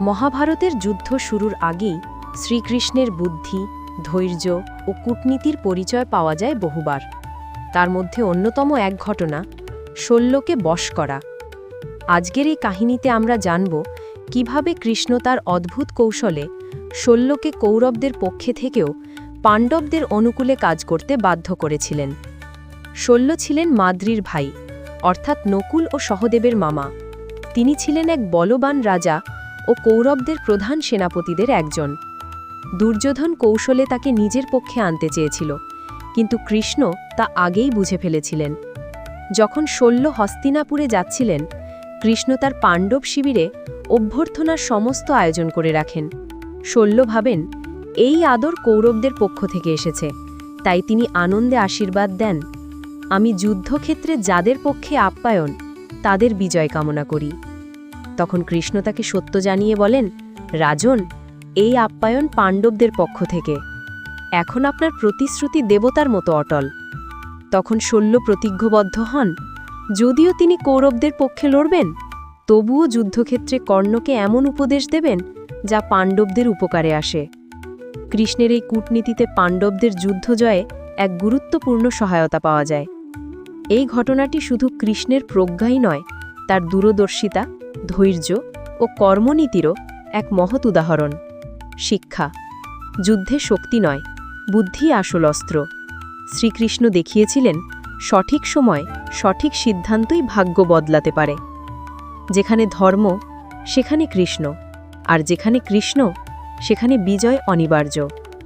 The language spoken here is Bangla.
মহাভারতের যুদ্ধ শুরুর আগেই শ্রীকৃষ্ণের বুদ্ধি, ধৈর্য ও কূটনীতির পরিচয় পাওয়া যায় বহুবার। তার মধ্যে অন্যতম এক ঘটনা, শল্যকে বশ করা। আজকের এই কাহিনীতে আমরা জানব কীভাবে কৃষ্ণ তার অদ্ভুত কৌশলে শল্যকে কৌরবদের পক্ষে থেকেও পাণ্ডবদের অনুকূলে কাজ করতে বাধ্য করেছিলেন। শল্য ছিলেন মাদ্রির ভাই, অর্থাৎ নকুল ও সহদেবের মামা। তিনি ছিলেন এক বলবান রাজা ও কৌরবদের প্রধান সেনাপতিদের একজন। দুর্যোধন কৌশলে তাকে নিজের পক্ষে আনতে চেয়েছিল, কিন্তু কৃষ্ণ তা আগেই বুঝে ফেলেছিলেন। যখন শল্য হস্তিনাপুরে যাচ্ছিলেন, কৃষ্ণ তার পাণ্ডব শিবিরে অভ্যর্থনার সমস্ত আয়োজন করে রাখেন। শল্য ভাবেন, এই আদর কৌরবদের পক্ষ থেকে এসেছে, তাই তিনি আনন্দে আশীর্বাদ দেন। আমি যুদ্ধক্ষেত্রে যাদের পক্ষে আপ্যায়ন, তাদের বিজয় কামনা করি। তখন কৃষ্ণ তাকে সত্য জানিয়ে বলেন, রাজন, এই আপ্যায়ন পাণ্ডবদের পক্ষ থেকে। এখন আপনার প্রতিশ্রুতি দেবতার মতো অটল। তখন শল্য প্রতিজ্ঞবদ্ধ হন, যদিও তিনি কৌরবদের পক্ষে লড়বেন, তবুও যুদ্ধক্ষেত্রে কর্ণকে এমন উপদেশ দেবেন, যা পাণ্ডবদের উপকারে আসে। কৃষ্ণের এই কূটনীতিতে পাণ্ডবদের যুদ্ধ জয়ে এক গুরুত্বপূর্ণ সহায়তা পাওয়া যায়। এই ঘটনাটি শুধু কৃষ্ণের প্রজ্ঞাই নয়, তার দূরদর্শিতা ধৈর্য ও কর্মনীতিরও এক মহৎ উদাহরণ। শিক্ষা। যুদ্ধে শক্তি নয়, বুদ্ধি আসল অস্ত্র। শ্রীকৃষ্ণ দেখিয়েছিলেন, সঠিক সময় সঠিক সিদ্ধান্তই ভাগ্য বদলাতে পারে। যেখানে ধর্ম, সেখানে কৃষ্ণ, আর যেখানে কৃষ্ণ, সেখানে বিজয় অনিবার্য।